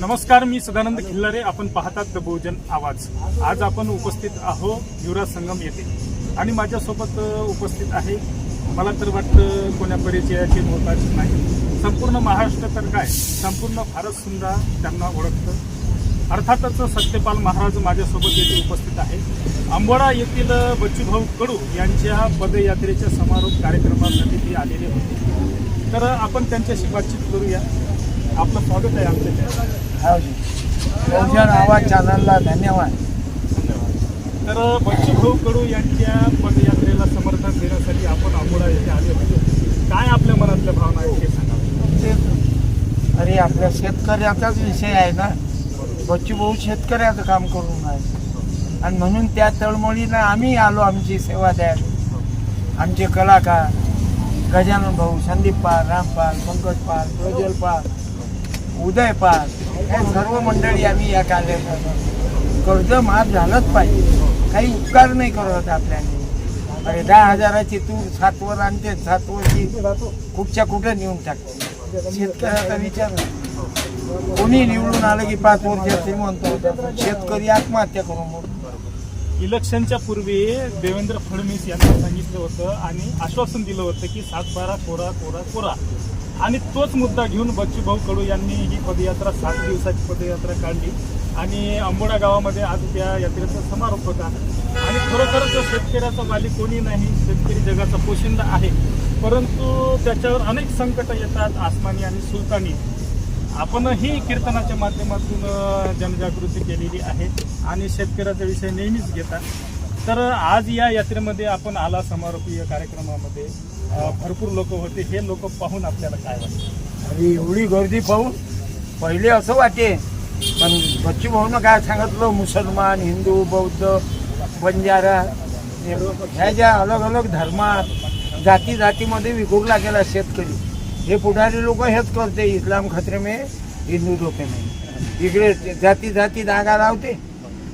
नमस्कार मी सदानंद खिल्लारे. आपण पाहतात द बहुजन आवाज. आज आपण उपस्थित आहो युवराज संगम येथे. आणि माझ्यासोबत उपस्थित आहे. मला तर वाटतं कोण्या परिचयाची मोहताज नाही. संपूर्ण महाराष्ट्र तर काय? संपूर्ण भारत सुद्धा त्यांना ओळखतं. अर्थातच सत्यपाल महाराज माझ्यासोबत येथे उपस्थित आहे. आंबोडा येथील बच्चूभाऊ कडू यांच्या पदयात्रेच्या समारोप कार्यक्रमासाठी ते आलेले होते. तर आपण त्यांच्याशी बातचीत करूया. आपलं स्वागत आहे आमच्या बहुजन आवाज चॅनलला धन्यवाद. तर बच्चूभाऊ कडू यांच्या पदयात्रेला समर्थन देण्यासाठी आपण आंबोडा येथे आले होते. काय आपल्या मनातल्या भावना आहेत ते सांगा. अरे आपल्या शेतकऱ्याचाच विषय आहे ना. बच्चू भाऊ शेतकऱ्याचं काम करून आहे आणि म्हणून त्या तळमळीनं आम्ही आलो आमची सेवा द्यायला. आमचे कलाकार गजानन भाऊ संदीप पाल रामपाल पंकज पाल प्रज्वल पाल उदयपास हे सर्व मंडळी आम्ही या कार्यात कर्ज माफ झालंच पाहिजे. काही उपकार नाही करत आपल्याने. अरे दहा हजाराची तूर सातवर आणते सातवरची कुठच्या कुठं नेऊन टाकते? शेतकऱ्याचा विचार कोणी निवडून आलं की पाच वर्ष श्रीमंत होतात? शेतकरी आत्महत्या करून मरतो. इलेक्शनच्या पूर्वी देवेंद्र फडणवीस यांनी सांगितलं होतं आणि आश्वासन दिलं होतं की सात बारा कोरा कोरा कोरा आणि तोच मुद्दा घेऊन बच्चूभाऊ कडू यांनी ही पदयात्रा सात दिवसाची पदयात्रा काढली. आणि अंबोडा गावामध्ये आज त्या यात्रेचा समारोप होता. आणि खरोखरच शेतकऱ्याचा मालिक कोणी नाही शेतकरी जगाचा पोशिंदा आहे. परंतु त्याच्यावर अनेक संकट येतात आसमानी आणि सुलतानी. आपणही कीर्तनाच्या माध्यमातून जनजागृती केलेली आहे आणि शेतकऱ्याचा विषय नेहमीच घेतात. तर आज या यात्रेमध्ये आपण आला समारोपीय कार्यक्रमामध्ये. भरपूर लोक होते. हे लोक पाहून आपल्याला काय वाटतं? आणि एवढी गर्दी पाहून पहिले असं वाटे पण बच्चू भाऊनं काय सांगितलं? मुसलमान हिंदू बौद्ध बंजारा ह्या ज्या अलग अलग धर्मात जाती जातीमध्ये विखुरला गेला शेतकरी हे पुढारी लोक हेच करते. इस्लाम खत्रे मे हिंदू धोके नाही इकडे जाती जाती दागा लावते.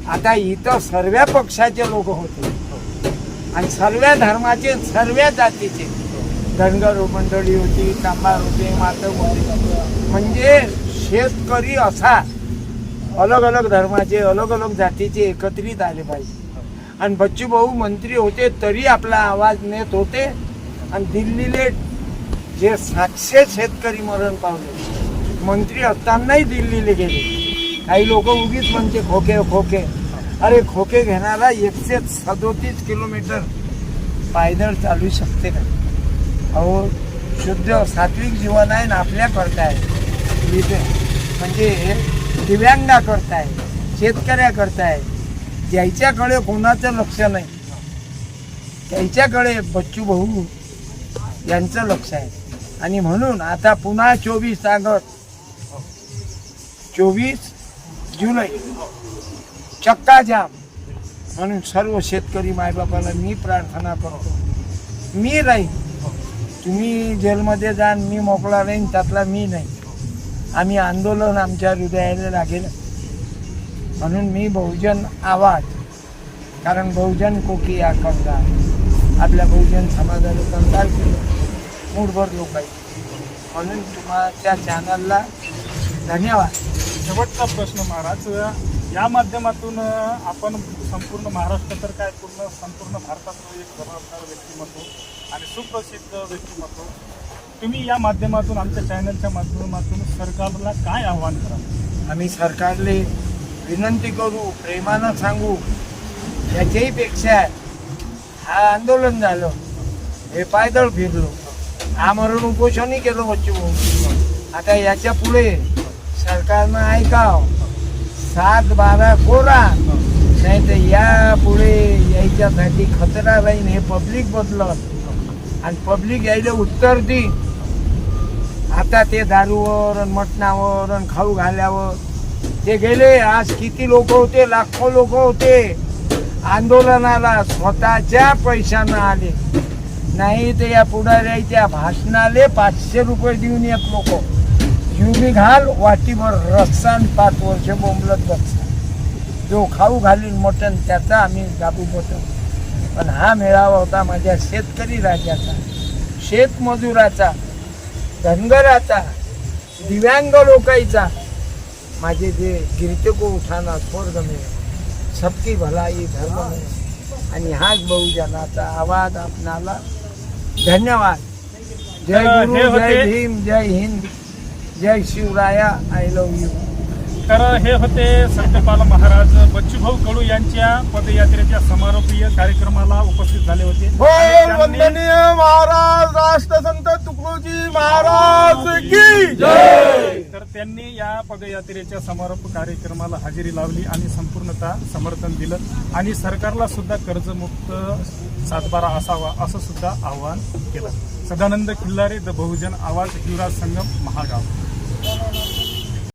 आता इथं सर्व पक्षाचे लोक होते. आणि सर्व धर्माचे सर्व जातीचे. धनगर मंडळी होती कांबार होते मातक होते. म्हणजे शेतकरी असा अलग अलग धर्माचे अलग अलग जातीचे एकत्रित आले पाहिजे. आणि बच्चू भाऊ मंत्री होते तरी आपला आवाज नेत होते. आणि दिल्लीले जे सातशे शेतकरी मरण पावले. मंत्री असतानाही दिल्लीले गेले. काही लोक उगीच म्हणते खोके खोके. अरे खोके घेणारा एकशे सदोतीस किलोमीटर पायदळ चालू शकते का? अहो शुद्ध सात्विक जीवन आहे ना आपल्या करताय. म्हणजे दिव्यांगा करताय शेतकऱ्या करताय. ज्याच्याकडे कोणाचं लक्ष नाही त्याच्याकडे बच्चू भाऊ यांचं लक्ष आहे. आणि म्हणून आता पुन्हा चोवीस ऑगस्ट चोवीस जुलै चक्का जाम. म्हणून सर्व शेतकरी मायबापाला मी प्रार्थना करतो. मी राहीन. तुम्ही जेलमध्ये जा मी मोकळा राहीन त्यातला मी नाही. आम्ही आंदोलन आमच्या हृदयाला लागेल. म्हणून मी बहुजन आवाज कारण बहुजन कोकी या कंगाल आपल्या बहुजन समाजाला कंगाल केलं. मूठभर लोक आहेत. म्हणून तुम्हाला त्या चॅनलला धन्यवाद. शेवटचा प्रश्न महाराज या माध्यमातून आपण संपूर्ण महाराष्ट्र तर काय पूर्ण संपूर्ण भारतातलं एक जबाबदार व्यक्तिमत्व आणि सुप्रसिद्ध व्यक्तिमत्व. तुम्ही या माध्यमातून आमच्या चॅनलच्या माध्यमातून सरकारला काय आव्हान करा आम्ही सरकारले विनंती करू प्रेमानं सांगू याच्याही पेक्षा हा आंदोलन झालं हे पायदळ फिरलो आमरण उपोषणही केलं बच्चू आता याच्यापुढे सरकारनं ऐकाव सात बारा कोरा. नाही तर या पुढे यायच्यासाठी खतरा राहील हे पब्लिक बदलत आणि पब्लिक यायला उत्तर दी आता ते दारूवर आणि मटणावर आणि खाऊ घाल्यावर ते गेले. आज किती लोक होते? लाखो लोक होते. आंदोलनाला स्वतःच्या पैशानं आले. नाही तर या पुढाऱ्याच्या भाषणाले पाचशे रुपये देऊन येत लोक. युबी घाल वाटीभर रस्सा आणि पाच वर्ष बोंबलत बसता जो खाऊ घालीन मटण त्याचा आम्ही दाबू बसू पण हा मेळावा होता माझ्या शेतकरी राजाचा शेतमजुराचा धनगराचा दिव्यांग लोकांचा माझे जे गिरते को उठाना स्वर्ग में सबकी भलाई धर्म आणि हाच बहुजनाचा आवाज आपणाला. धन्यवाद. जय गुरु जय भीम जय हिंद. जय शिवराया आय लव्ह यू तर हे होते सत्यपाल महाराज. बच्चूभाऊ कडू यांच्या पदयात्रेच्या समारोपीय कार्यक्रमाला उपस्थित झाले होते. त्यांनी- वंदनीय महाराज राष्ट्रसंत तुकडोजी महाराज की तर त्यांनी या पदयात्रेच्या समारोप कार्यक्रमाला हजेरी लावली आणि संपूर्णतः समर्थन दिलं. आणि सरकारला सुद्धा कर्जमुक्त सातबारा असावा असं सुद्धा आवाहन केलं. सदानंद खिल्लारे द बहुजन आवाज युवराज संगम महागाव. no, no, no.